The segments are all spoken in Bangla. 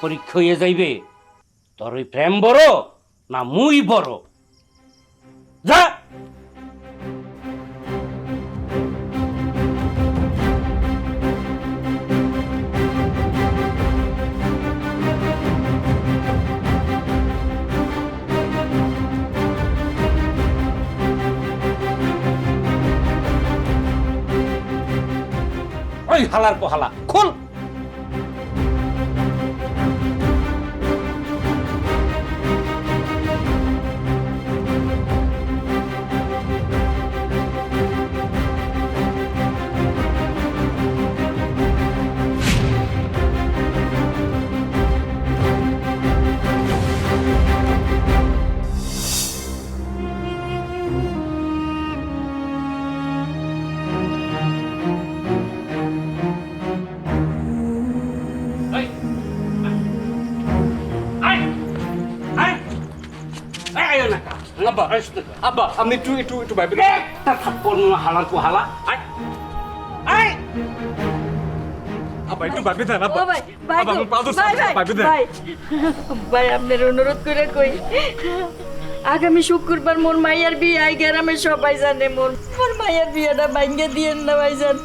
পরীক্ষা হয়ে যাইবে। তোর ওই প্রেম বড় না মুই বড়। যা। হালার পোহালা খোল। আব্বা, আব্বা আপনি একটু একটু একটু ভাইবেন একটা থাপ্পড় না হালার পোহালা আয়, আয়। আব্বা একটু ভাইবে দেন আব্বা। ভাই আপনার অনুরোধ করে কই? আগামী শুক্রবার মোর মাইয়ার বিয়ে আই গ্রামে সবাই জানে মোর মোর মাইয়ার বিয়েটা ভাঙ্গে দিয়েন না ভাইজান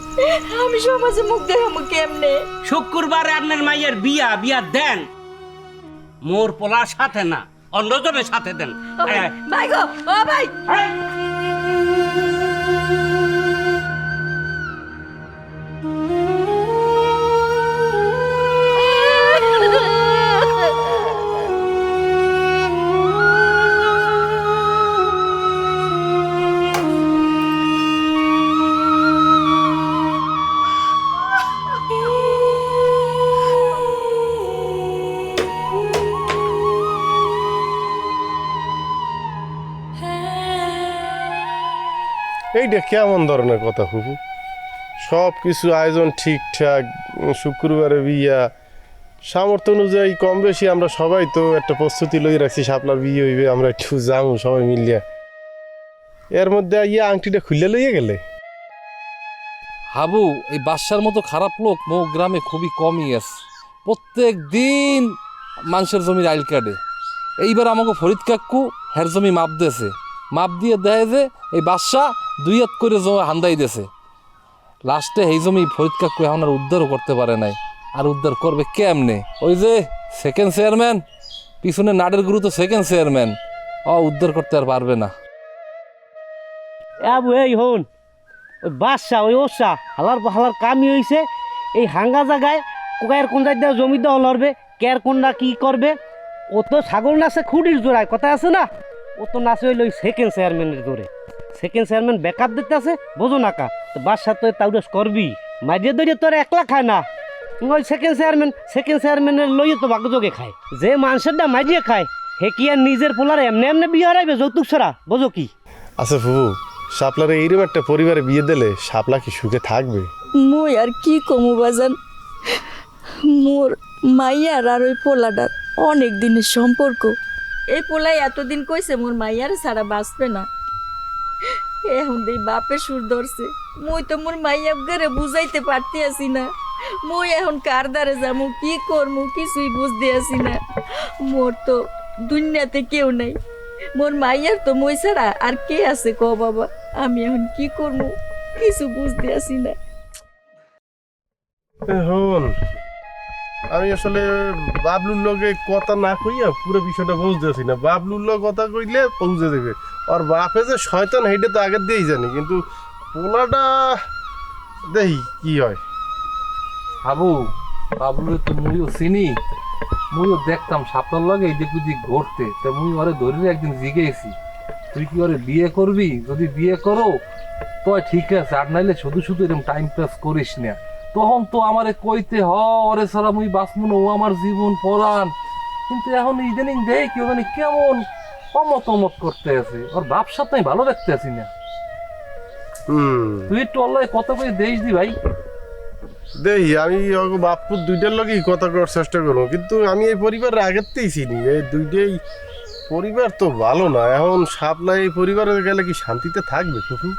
আমি সমাজে মুখ দেখামু কেমনে? শুক্রবারে আপনার মাইয়ের বিয়া বিয়া দেন। মোর পোলার সাথে না। অন্যজনের সাথে দেন। আয়, ভাই, গো ও ভাই। এইটা কেমন ধরনের কথা, ফুফু? সব কিছু আয়োজন ঠিকঠাক, শুক্রবারে বিয়া। সামর্থ্য অনুযায়ী কম বেশি আমরা সবাই তো একটা প্রস্তুতি লই রাখছি আপনার বিয়ে হইবে, আমরা একটু যাব সবাই মিলিয়া। এর মধ্যে ইয়ে আংটিটা খুলে লইয়ে গেলে? হাবু, এই বাদশার মতো খারাপ লোক মো গ্রামে খুবই কমই আছে। প্রত্যেক দিন মানুষের জমির আইল কাটে। এইবার আমাকে ফরিদ কাকু হের জমি মাপ দিয়েছে মাপ দিয়ে দেয় যে এই বাদশাহ দুই হাত করে জমি হান্দাই দিয়েছে। লাস্টে এই জমি ফরিদ কাকু এখন আর উদ্ধারও করতে পারে নাই। আর উদ্ধার করবে কেমনে? ওই যে সেকেন্ড চেয়ারম্যান পিছনে নাডের গুরু তো সেকেন্ড চেয়ারম্যান ও উদ্ধার করতে আর পারবে না। আবু, এই হন, ওই বাদশা ওই ওসা হালার হালার কামই হইছে। এই হাঙ্গা জায়গায় কোকায়ের কোন জমি দেওয়া লড়বে কের কোনটা কি করবে? ও তো ছাগল নাচে খুঁটির জোড়ায় কথা আছে না? ও তো নাচে হইল ওই সেকেন্ড চেয়ারম্যানের জোরে সেকেন্ড চেয়ারম্যান বেকার দিতে আছে বোঝো নাকা তো বাদশা তো তাউরেস করবি। মাইরিয়ে দরিয়ে তোর একলা খায় না। ওই সেকেন্ড চেয়ারম্যান সেকেন্ড চেয়ারম্যানের লইয়ে তো বাগযোগে খায়। যে মানুষেরটা মাইরিয়ে খায় হে কি আর নিজের পোলার এমনি এমনি বিয়ে হারাইবে যৌতুক ছাড়া? বোঝো কি? আচ্ছা ফুফু শাপলারে এইরকম একটা পরিবারে বিয়ে দিলে শাপলা কি সুখে থাকবে? মুই আর কি কমু বাজান? মোর মাইয়ার আর ওই পোলাটার অনেক দিনের সম্পর্ক। এই পোলাই এতদিন কইছে, মোর মাইয়ার ছাড়া বাঁচবে না। এখন দেই বাপের সুর ধরছে। মুই তো মোর মাইয়া ঘরে বুঝাইতে পারতে আসি না। মুই এখন কার দ্বারে যামু, কি করমু, কিছুই বুঝতে আসি না। মোর তো দুনিয়াতে কেউ নাই। মোর মাইয়ার তো মই ছাড়া আর কে আছে ক বাবা? আমি এখন কি করমু, কিছু বুঝতে আসি না। আমি আসলে বাবলুর লগে কথা না কইয়া পুরো বিষয়টা বুঝতেছি না। বাবলুর লগে কথা কইলে পৌঁছে দেবে। আর বাপে যে শয়তান হেঁটে তো আগের দিয়েই জানি, কিন্তু পোলাটা দেখি কি হয়? হাবু, বাবলুরে তো মুইও চিনি, মুইও দেখতাম সাপটার লগে এই দিক ঘুরতে। তা মুই ওরে ধরে একদিন জিগেছি তুই কি ওরে বিয়ে করবি? যদি বিয়ে করো, তো ঠিক আছে, আর নাইলে শুধু শুধু এরকম টাইম পাস করিস না। তখন তো আমারে কইতে হ ওরে ছাড়া মুই বাঁচবো না ও আমার জীবন পরাণ। কিন্তু এখন ইদানিং দেখ কেউ জানি কেমন অমত অমত করতে আছে। ওর ব্যবসা তাই ভালো দেখতে আছি না। তুই একটু অল্লাহ কত করে দেশ দি ভাই। দেখি আমি বাপুর দুইটার লগেই কথা করার চেষ্টা করব কিন্তু আমি এই পরিবারের আগের থেকেই চিনি। এই দুইটাই পরিবার তো ভালো না এখন সাপলা এই পরিবারে গেলে কি শান্তিতে থাকবে ফুফু?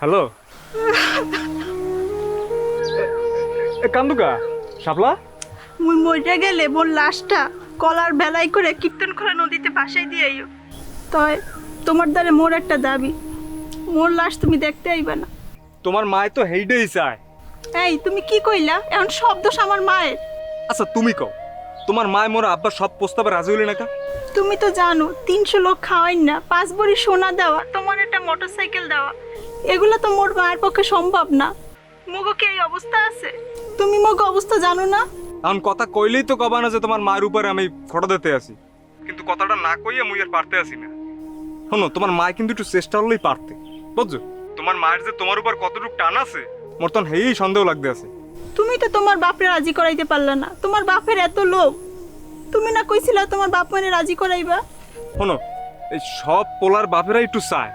হ্যালো? কান্দুকা শাপলা? মুই মইটা গেলে মোর লাশটা কলার বেলায় করে কীর্তনখোলা নদীতে ভাসাই দিয়ে আইও। তয় তোমার দ্বারে মোর একটা দাবি মোর লাশ তুমি দেখতে আইবা না। তোমার মায় তো হেইডেই চায়। এই তুমি কি কইলা? এখন সব দোষ আমার মায়ের। আচ্ছা তুমি কও তোমার মায় মোর আব্বার সব প্রস্তাবে রাজি হইলে নাকা তুমি তো জানো তিনশো লোক খাওয়াই না পাঁচ ভরি সোনা দেওয়া তোমার একটা মোটরসাইকেল দেওয়া এগুলো তো মোর মায়ের পক্ষে সম্ভব না। মুগো কি এই অবস্থা আছে? তুমি মগ অবস্থা জানো না? এখন কথা কইলেই তো কবা না যে তোমার মায়ের উপরে আমি ফটো দিতে আসি কিন্তু কথাটা না কইয়া মুই আর পারতে আসি না। শোনো তোমার মায় কিন্তু একটু চেষ্টা হলেই পারতে বুঝছ? তোমার মায়ের যে তোমার উপর কতটুকু টান আছে মোর তখন হেই সন্দেহ লাগতে আছে। তুমি তো তোমার বাপরে রাজি করাইতে পারলে না। তোমার বাপের এত লোভ। তুমি না কইছিলা তোমার বাপ মানে রাজি করাইবা? শোনো এই সব পোলার বাপেরা একটু চায়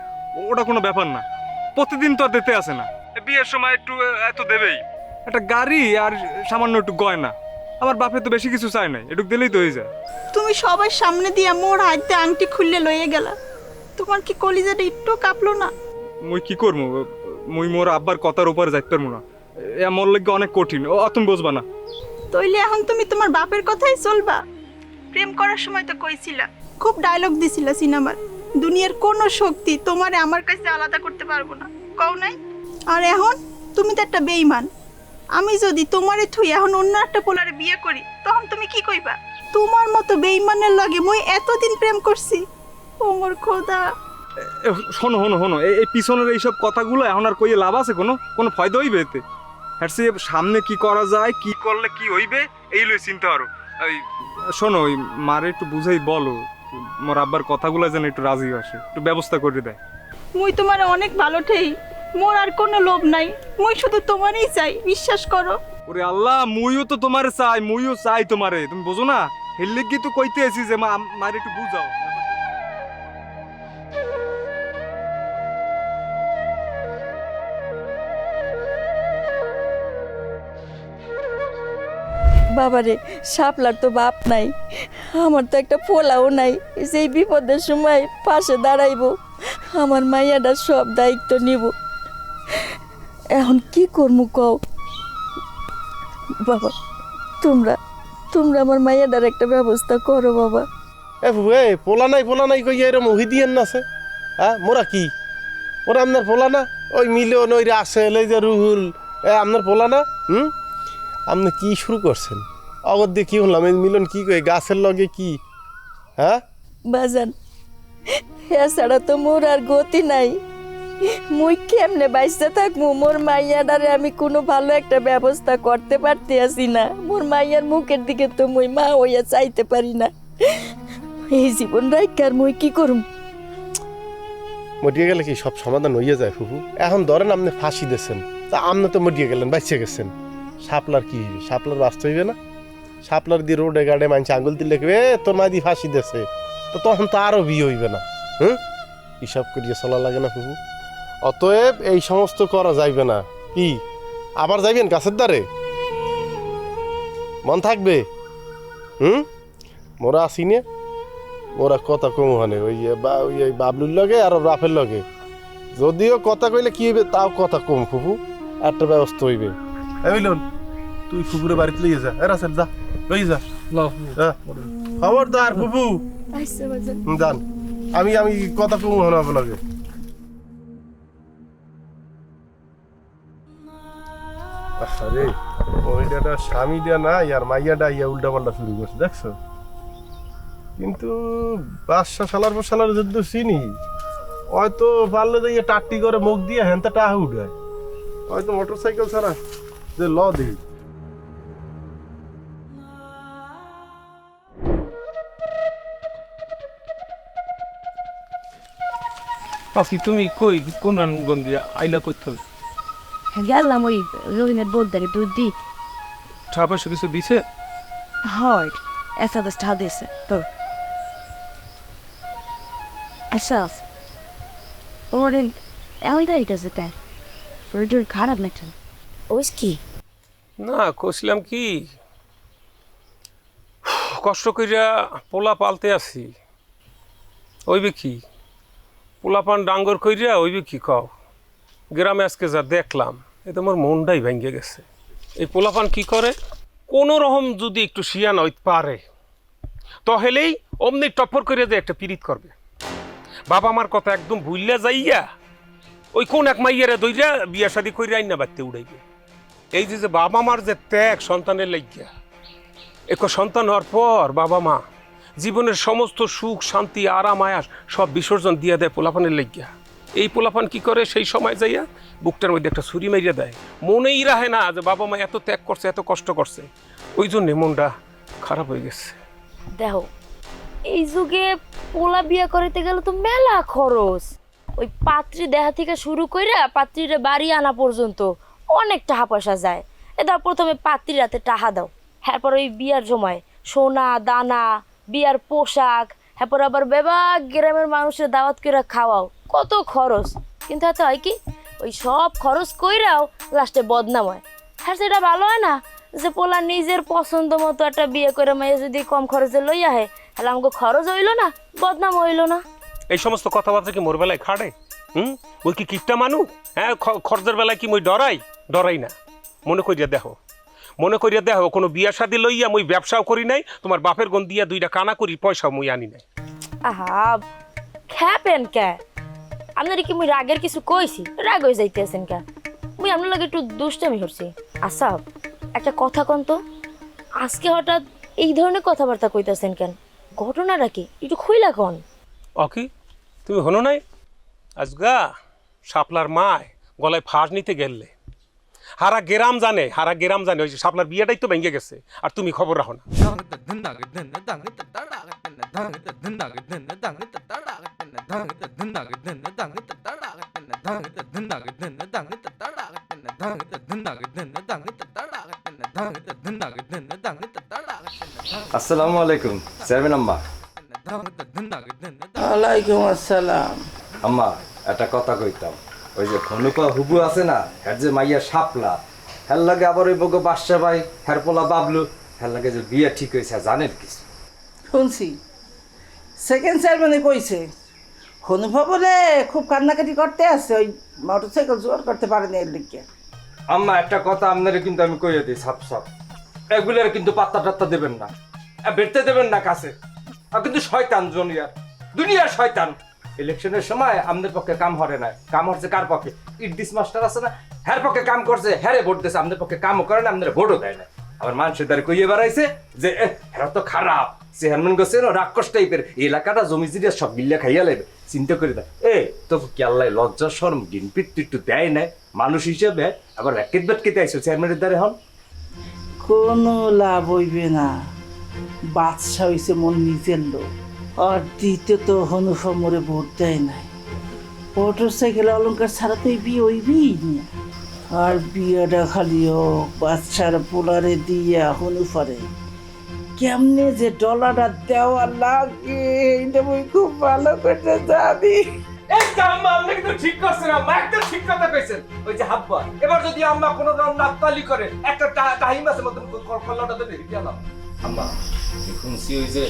ওটা কোনো ব্যাপার না। প্রতিদিন তো আর দিতে আসে না। বিয়ের সময় একটু এত দেবেই। একটা গাড়ি আর সামান্য একটু গয়না। আমার বাপে তো বেশি কিছু চায় নাই একটু দিলেই তো হয়ে যায়। তুমি সবার সামনে দিয়ে মোর হাতে আংটি খুললে লয়ে গেলা। তোমার কি কলিজাটা একটু কাঁপলো না? মুই কি করব মুই মোর আব্বার কথার উপরে যাইতে পারব না। এ মোর লাগে অনেক কঠিন। ও তুমি বুঝবা না। তইলে এখন তুমি তোমার বাপের কথাই চলবা। প্রেম করার সময় তো কইছিলা। খুব ডায়লগ দিছিলা সিনেমার দুনিয়ার কোনো শক্তি তোমারে আমার কাছে আলাদা করতে পারব না। কও নাই? আর এখন তুমি তো একটা বেইমান আমি যদি তোমারে থুই এখন অন্য একটা পোলারে বিয়ে করি, তখন তুমি কি কইবা? তোমার মতো বেইমানের লাগে মই এতদিন প্রেম করছি। ও মোর খোদা। শোনো শোনো শোনো এই এই পিছনের এইসব কথাগুলো এখন আর কইয়ে লাভ আছে কোনো? কোনো ফায়দা হইবে এতে? হ্যাঁ সে সামনে কি করা যায়, কি করলে কি হইবে, এই লই চিন্তা করো। ওই শোনো, ওই মারে একটু বুঝাই বলো। মোর আব্বার কথাগুলো যেন একটু রাজি আসে একটু ব্যবস্থা করে দেয়। মুই তোমার অনেক ভালো ঠেই মোর আর কোনো লোভ নাই মুই শুধু তোমারই চাই বিশ্বাস করো। ওরে আল্লাহ মুইও তো তোমার চাই মুইও চাই তোমারে তুমি বোঝো না? হেললে কি তো কইতে আছি যে মা মারে একটু বুঝাও। বাবারে, শাপলার তো বাপ নাই, আমার তো একটা ফোলাও নাই সেই বিপদের সময় পাশে দাঁড়াইবো, আমার মাইয়াটা সব দায়িত্ব নিব। এখন কি করব কও? বাবা, তোমরা তোমরা আমার মাইয়াটার একটা ব্যবস্থা করো বাবা। এ এ পোলা নাই পোলা নাই কইয়া এরম না সে হ্যাঁ মোরা কি? ওরা আপনার পোলা না? ওই মিলন ওই রাসেল এই যে রুহুল আপনার পোলা না? হুম? আপনি কি শুরু করছেন? অগর দিয়ে কি হলাম? এই মিলন কি কই গাছের লগে কি? হ্যাঁ? বাজান এছাড়া তো মোর আর গতি নাই। মুই কেমনে বাইসে থাকব? মোর মাইয়াডারে আমি কোনো ভালো একটা ব্যবস্থা করতে পারতে আসি না। মোর মাইয়ার মুখের দিকে তো মুই মা হইয়া চাইতে পারি না। এই জীবন রাইকার মুই কি করুম? মরিয়ে গেলে কি সব সমাধান হইয়া যায় ফুফু? এখন ধরেন আপনি ফাঁসি দিয়েছেন। তা আপনি তো মরিয়ে গেলেন বাইচে গেছেন। সাপলার কি হইবে? সাপলার বাঁচতে হইবে না। সাপলার দিয়ে রোডে গাড়ে মানছে আঙুল দিলে এ, তোর মা দিয়ে ফাঁসি দিয়েছে। তো তখন তো আরও বিয়ে হইবে না। হুম? হিসাব করিয়ে চলা লাগে না ফুফু। অতএব এই সমস্ত করা যাইবে না। কি? আবার যাইবেন গাছের দ্বারে? মন থাকবে? হুম? মোরা আসি নে। মোরা কথা কম হানে। ওই ওই বাবলুর লগে আর রাফের লগে। যদিও কথা কইলে কি হইবে, তাও কথা কম ফুফু। একটা ব্যবস্থা হইবে। এমিলন তুই ফুপুরে বাড়িতে লইয়ে যা। এ রাসেল যা লইয়ে যা। খবরদার আচ্ছা বাজান। হুম, যান। আমি আমি কথা কম হানো আপনাকে আরে ওইটা স্বামীটা না ইয়ার মাইয়াটা ইয়া উল্টা পাল্টা শুরু করছে দেখছ? কিন্তু বাদশা সালার পর সালার যুদ্ধ চিনি। হয়তো পারলে যে ইয়ে টাট্টি করে মুখ দিয়ে হ্যান্তা টাহা উঠায়। হয়তো মোটর সাইকেল ছাড়া যে ল দিই পাখি তুমি কই কোন রান গন্দি আইলা করতে হবে গেলাম ওই রহিমের বোলদারে দুধ দি। পয়সা কিছু দিছে? হয় একটা দশ টাকা দিয়েছে তো। আচ্ছা ওর এমন তারিখ তাই শরীর খারাপ নাকি ওই কি? না, কইছিলাম কি, কষ্ট কইরা পোলা পালতে আছি ওইবে কি? পোলা পান ডাঙ্গর কইরা ওইবে কি কও? গ্রামে আজকে যা দেখলাম এতে আমার মনটাই ভেঙে গেছে। এই পোলাপান কি করে? কোনো রকম যদি একটু শিয়ান হইতে পারে তাহলেই অমনি টপ্পর করে যে একটা পিরিত করবে। বাবা মার কথা একদম ভুললে যাইয়া, ওই কোন এক মাইয়ারে দইরা বিয়া শাদি করে আইন না বাড়তে উড়াইবে। এই যে যে বাবা মার যে ত্যাগ সন্তানের লাগিয়া এক সন্তান হওয়ার পর বাবা মা জীবনের সমস্ত সুখ, শান্তি, আরাম, আয়াস সব বিসর্জন দিয়ে দেয় পোলাপানের লাগিয়া। এই পোলাপান কি করে সেই সময় যাইয়া বুকটার মধ্যে একটা ছুরি মারিয়া দেয়। মনেই রাহে না যে বাবা মা এত ত্যাগ করছে, এত কষ্ট করছে। ওই জন্যে মনটা খারাপ হয়ে গেছে। দেখো, এই যুগে পোলা বিয়া করিতে গেলে তো মেলা খরচ। ওই পাত্রী দেখা থেকে শুরু কইরা পাত্রীরে বাড়ি আনা পর্যন্ত অনেক টাকা পয়সা যায়। এ দাও প্রথমে পাত্রীর হাতে টাকা দাও। এরপর ওই বিয়ার সময় সোনা, দানা, বিয়ার পোশাক, এরপর আবার বেবা গ্রামের মানুষের দাওয়াত করে খাওয়াও। কত খরচ। কিন্তু এত হয় কি? ওই সব খরচ কইরাও লাস্টে বদনাম হয়। হ্যাঁ সেটা ভালো হয় না যে পোলা নিজের পছন্দ মতো একটা বিয়ে করে মেয়ে যদি কম খরচে লইয়া হয় তাহলে আমাকে খরচ হইল না, বদনাম হইল না। এই সমস্ত কথাবার্তা কি মোর বেলায় খাড়ে হুম? ওই কি কিপটা মানু? হ্যাঁ খরচের বেলায় কি মই ডরাই? ডরাই না। মনে করিয়া দেখো। মনে করিয়া দেখো কোনো বিয়া শাদি লইয়া মই ব্যবসাও করি নাই তোমার বাপের গন দিয়া দুইটা কানা করি পয়সাও মই আনি নাই। আহা খ্যাপেন কে? আপনার কি মুই রাগের কিছু কইছি? রাগ হয়ে যাইতেছেন কে? মুই আপনার লাগে একটু দুষ্টামি করছি। আচ্ছা একটা কথা কন তো। আজকে হঠাৎ এই ধরনের কথাবার্তা কইতাছেন কেন? ঘটনাটা কি? একটু খুইলা কন। অকি তুমি হনো নাই? আজগা শাপলার মায় গলায় ফাঁস নিতে গেললে। হারা গেরাম জানে হারা গেরাম জানে ওই যে শাপলার বিয়েটাই তো ভেঙে গেছে আর তুমি খবর রাখো না। আসসালামু আলাইকুম চেয়ারম্যান আম্মা। ওয়ালাইকুম আসসালাম। আম্মা একটা কথা কইতাম। ওই যে খনুপা হুবু আছে না হ্যার যে মাইয়া সাপলা হ্যার লাগে আবার ওই বগো বাদশা ভাই হ্যার পোলা বাবলু হ্যার লাগে যে বিয়ে ঠিক হয়েছে জানেন কিছু শুনছি। সেকেন্ড চেয়ারম্যানে কইছে হনুফা বলে খুব কান্নাকাটি করতে আছে ওই মোটরসাইকেল জোর করতে পারেনি এর লিখে আম্মা একটা কথা আপনারে কিন্তু আমি কইয়ে দিই সাপ সাপ এগুলোর কিন্তু পাত্তা টাত্তা দেবেন না। বেরতে দেবেন না কাছে। আর কিন্তু শয়তান জুনিয়ার। দুনিয়ার শয়তান। ইলেকশনের সময় আমাদের পক্ষে কাম হরে না কাম হচ্ছে কার পক্ষে? ইডিস মাস্টার আছে না? হ্যার পক্ষে কাম করছে, হ্যারে ভোট দিয়েছে আমাদের পক্ষে কামও করে না, আমাদের ভোটও দেয় না। আবার মানুষের দ্বারা কইয়ে বেড়াইছে যে হেরা তো খারাপ। চেয়ারম্যান গেছে রাক্ষস টাইপের। এলাকাটা জমি জিরিয়া সব বিল্লা খাইয়া লাগবে চিন্তা করে দেয় এ তো কি লজ্জা, শরম গিনপিট একটু দেয় না মানুষ হিসেবে আবার র্যাকেট ব্যাটকেতে আইসো চেয়ারম্যানের দ্বারা হন কোনো লাভ হইবে না। বাদশা হইছে মোর নিজের লোক। আর দ্বিতীয়ত হনুফা মোরে ভোট দেয় নাই। মোটরসাইকেল অলঙ্কার ছাড়া তো এই বিয়ে হইবেই না আর বিয়েটা খালি হোক বাচ্চার পোলারে দিয়া হনুফারে কেমনে যে ডলারটা দেওয়া লাগে এটা মুই খুব ভালো করতে জানি। এই আম্মা আপনি কিন্তু ঠিক করছেন আম্মা একদম ঠিক কথা কইছেন। ওই যে হাব্বা এবার যদি আম্মা কোনো রকম নাপতালি করে একটা টাইম আছে মতন কল্লাটা দেবে গেলাম। আম্মা শুনছি ওই যে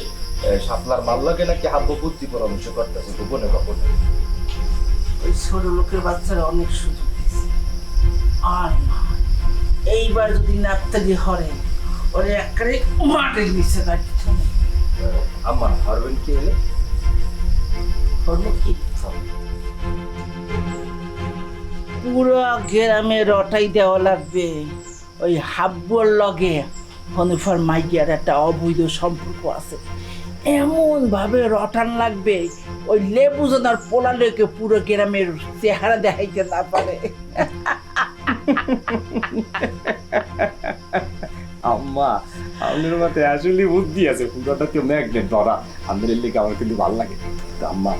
সাপলার মাল লাগে নাকি হাব্বা বুদ্ধি পরামর্শ করতেছে গোপনে গোপনে। ওই ছোট লোকের বাচ্চারা অনেক সুযোগ আর এইবার যদি নাপতালি হরে ওরে একবারে মাটির নিচে কাটতে আমার হারবেন কি? হলে হলো কি? পুরো গ্রামে রটাই দেওয়া লাগবে। ওই হাব্বর লগে হনুফার মাইয়ার একটা অবৈধ সম্পর্ক আছে। এমন ভাবে রটান লাগবে ওই লেবু জনার পোলা লেকে পুরো গ্রামের চেহারা দেখাইতে না পারে। আম্মা আপনার মাথায় আসলে বুদ্ধি আছে পুরোটা কেউ ম্যাগনেট ধরা আমাদের লিগে আমার কিন্তু ভালো লাগে। তো আম্মা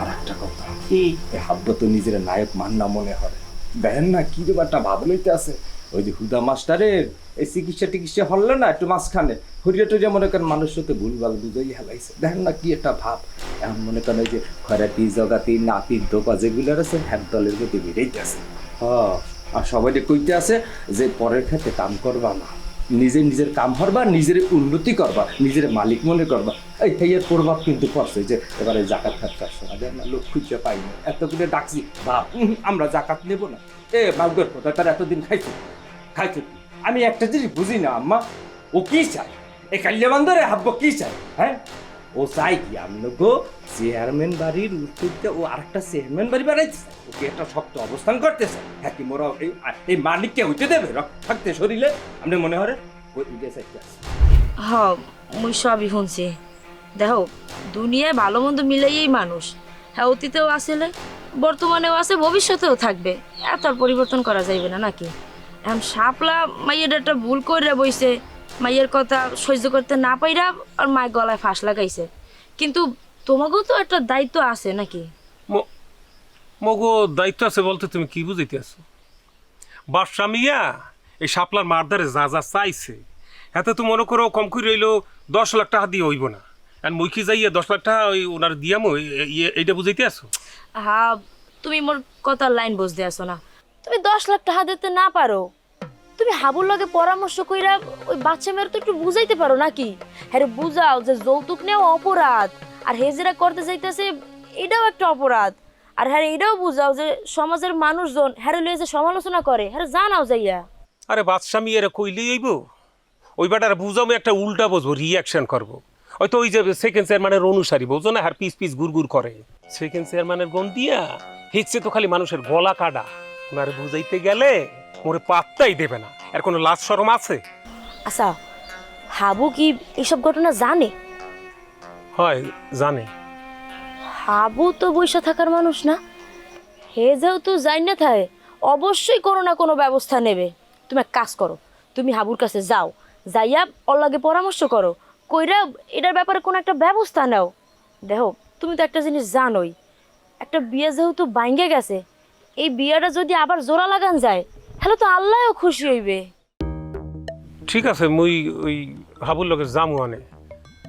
আর একটা কথা। কি? হাব্বা তো নিজের নায়ক মান্না মনে হয়। দেখেন না কি ব্যাপারটা ভাব লইতে আছে। ওই যে হুদা মাস্টারের এই চিকিৎসা টিকিৎসা হল না একটু মাঝখানে। হরিয়া টরিয়া মনে করেন মানুষের সাথে ভুলভাল বুঝাই হেলাইছে দেখেন না কি একটা ভাব। এখন মনে করেন ওই যে খরাতি জগাতি নাতি দোপা যেগুলো আছে হ্যাক দলের প্রতি বেড়েই আছে হ আর সবাই কইতে আছে যে পরের ক্ষেত্রে কাম করবা না। নিজে নিজের কাম হরবা নিজের উন্নতি করবা নিজের মালিক মনে করবা। এই থেইয়ের প্রভাব কিন্তু পড়ছে যে এবারে জাকাত খাচ্ছার সময় যে আমরা লোক খুঁজে পাইনি এত করে ডাকছি উম, আমরা জাকাত নেব না। এ মাগুর কথা এতদিন খাইছো? খাইছো কি? আমি একটা জিনিস বুঝি না, আম্মা। ও কি চায়? এই কাল্যাবান্ধরে হাব্ব কি চায়? হ্যাঁ? ও চাই কি আমনগো চেয়ারম্যান বাড়ির উত্তরতে ও আরেকটা চেয়ারম্যান বাড়ি বানাইছে ওকে একটা শক্ত অবস্থান করতেছে হ্যাঁ কি, মোরা এই এই মালিককে হইতে দেবে? থাকতে শরীরে? আপনি মনে হয় ওই ইয়ে চাইতে আছে। হ, মুই সবই শুনছি। দেখো, দুনিয়ায় ভালো মন্দ মিলাইয়েই মানুষ। হ্যাঁ অতীতেও আসলে বর্তমানেও আছে, ভবিষ্যতেও থাকবে। এত আর পরিবর্তন করা যাইবে না, নাকি? এখন সাপলা মাইয়ের একটা ভুল করে বইছে। মাইয়ের কথা সহ্য করতে না পাইরা আর মায়ের গলায় ফাঁস লাগাইছে। কিন্তু তোমাকেও তো একটা দায়িত্ব আছে নাকি? মগো দায়িত্ব আছে বলতে তুমি কি বুঝাইতে আছো বাদশা মিয়া এই শাপলার মারদারে যা যা চাইছে এতে তো মনে করো কম করে রইল দশ লাখ টাকা দিয়ে হইব না। আর কি যাইয়া দশ লাখ টাকা ওই ওনার দিয়ামো এইটা বুঝাইতে আছো হা তুমি মোর কথার লাইন বুঝতে আসো না। তুমি দশ লাখ টাকা দিতে না পারো। তুমি হাবুর লগে পরামর্শ কইরা ওই বাচ্চা মেয়ের তো একটু বুঝাইতে পারো নাকি? হ্যাঁ বুঝাও যে যৌতুক নেওয়া অপরাধ। আর হেজেরা করতে চাইতেছে, এটাও একটা অপরাধ। আর হ্যাঁ এটাও বুঝাও যে সমাজের মানুষজন হ্যাঁ লইয়া যে সমালোচনা করে হ্যাঁ জানাও যাইয়া। আরে বাদশা মিয়ারা কইলেই আইব ওই বেটার বুঝামো একটা উল্টা বুঝব রিয়াকশন করব। হয়তো ওই যে সেকেন্ড চেয়ারম্যানের অনুসারী, বোঝো না, আর পিস পিস গুড় করে। সেকেন্ড চেয়ারম্যানের গন দিয়া হিচ্ছে তো খালি মানুষের গলা কাটা। ওনারে বুঝাইতে গেলে মোরে পাত্তাই দেবে না। আর কোনো লাজ শরম আছে? আচ্ছা হাবু কি এইসব ঘটনা জানে? হয় জানে। হাবু তো বৈশা থাকার মানুষ না। হে যেহেতু যাই না থাকে অবশ্যই কোনো না কোনো ব্যবস্থা নেবে। তুমি এক কাজ করো তুমি হাবুর কাছে যাও যাইয়া ওর লাগে পরামর্শ করো কইরা এটার ব্যাপারে কোনো একটা ব্যবস্থা নাও। দেখো তুমি তো একটা জিনিস জানোই একটা বিয়ে যেহেতু বাইঙ্গে গেছে এই বিয়েটা যদি আবার জোড়া লাগান যায় তাহলে তো আল্লাহও খুশি হইবে। ঠিক আছে, মুই ওই হাবুর লোকের জামু আনে।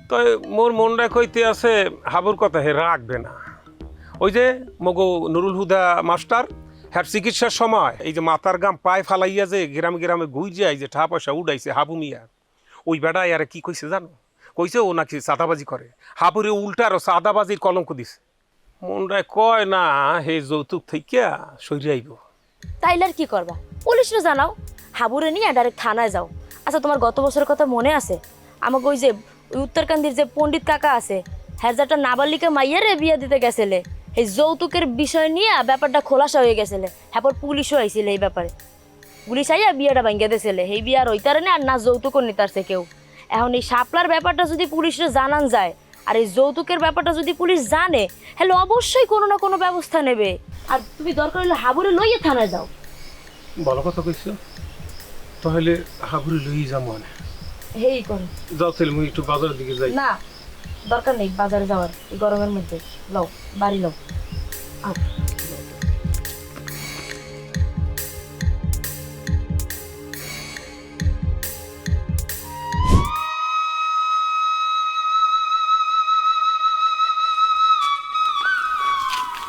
তো মোর মনটা কইতে আছে, হাবুর কথা হে রাখবে না। ওই যে মগো নুরুল হুদা মাস্টার, হ্যার চিকিৎসার সময় এই যে মাথার গাম পায়ে ফালাইয়া যে গ্রামে গ্রামে গুই যায় যে ঠা পয়সা উড়াইছে হাবু মিয়া। ওই বেটা আরে কি কইছে জানো? কইছে ও নাকি সাদাবাজি করে। হাবুরে উল্টা আরও সাদাবাজির কলঙ্ক দিছে। মনটায় কয়, না, হে যৌতুক থেকে সরিয়ে আইব। তাইলে আর কি করবা? পুলিশরে জানাও, হাবুরে নিয়ে ডাইরেক্ট থানায় যাও। আচ্ছা তোমার গত বছরের কথা মনে আছে? আমাকে ওই যে ওই উত্তরকান্দির যে পণ্ডিত কাকা আছে হ্যাজারটা নাবালিকা মাইয়ারে বিয়ে দিতে গেছিলে, এই যৌতুকের বিষয় নিয়ে ব্যাপারটা খোলাসা হয়ে গেছিলে হ্যাঁ পুলিশও আইছিল এই ব্যাপারে। পুলিশ আইয়া বিয়েটা ভাঙ্গিয়ে দিয়েছিলে, এই বিয়ে আর ওইতারে না আর না যৌতুকও নিতারছে কেউ। এখন এই শাপলার ব্যাপারটা যদি পুলিশরে জানান যায় আর এই যৌতুকের ব্যাপারটা যদি পুলিশ জানে হ্যালো অবশ্যই কোনো না কোনো ব্যবস্থা নেবে। আর তুমি দরকার হলে হাবুরে লইয়ে থানায় যাও। ভালো কথা কইছো। তাহলে হাবুরে লইয়ে যাব মানে। হেই করো। যাও তাহলে মুই একটু বাজারের দিকে যাই। না দরকার নেই বাজারে যাওয়ার। এই গরমের মধ্যে। লও বাড়ি লও। আও।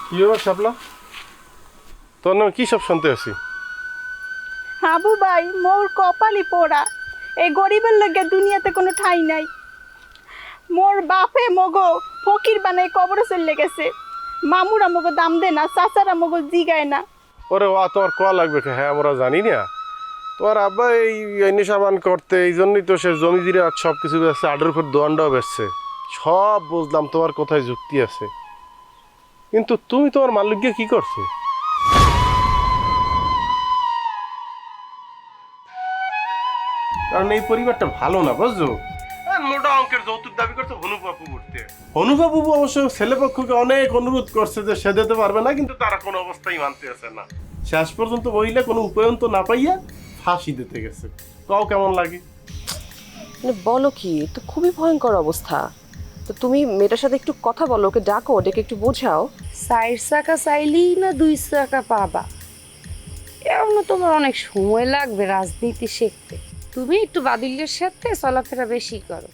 কি ব্যাপার শাপলা? তোর নাম কি সব শুনতে আছি? হাবু ভাই মোর পোড়া। এই গরিবের লগে দুনিয়াতে কোনো ঠাই নাই। মোর বাপে মগো ফকির বানাই কবরে চলে গেছে। মামুরা মগো দাম দে না চাচারা মগো জিগায় না। ওরে ওয়া তোমার কোয়া লাগবে কে? হ্যাঁ আমরা জানি না। তোমার আব্বা এই এনে সাবান করতে এই জন্যই তো সে জমি জিরে সব কিছু বেচছে আডের উপর দোয়ানটাও বেচছে। সব বুঝলাম তোমার কোথায় যুক্তি আছে। কিন্তু তুমি তোমার মালিককে কি করছ? কারণ এই পরিবারটা ভালো না বুঝছ? মোটা অঙ্কের যৌতুক দাবি করছে হনুবাবু উঠতে হনুবাবু অবশ্য ছেলেপক্ষকে অনেক অনুরোধ করছে যে সে দিতে পারবে না কিন্তু তারা কোনো অবস্থায় মানতে আছে না। শেষ পর্যন্ত মহিলা কোনো উপায়ন্ত না পাইয়া ফাঁসি দিতে গেছে। তাও কেমন লাগে? মানে বলো কি তো খুবই ভয়ঙ্কর অবস্থা। তো তুমি মেয়েটার সাথে একটু কথা বলো, ওকে ডাকো ডেকে একটু বোঝাও। সাইড চাকা চাইলেই না দুই চাকা পাবা? এমন তোমার অনেক সময় লাগবে রাজনীতি শিখতে। তুমি একটু বাদিল্যের সাথে চলাফেরা বেশি করো।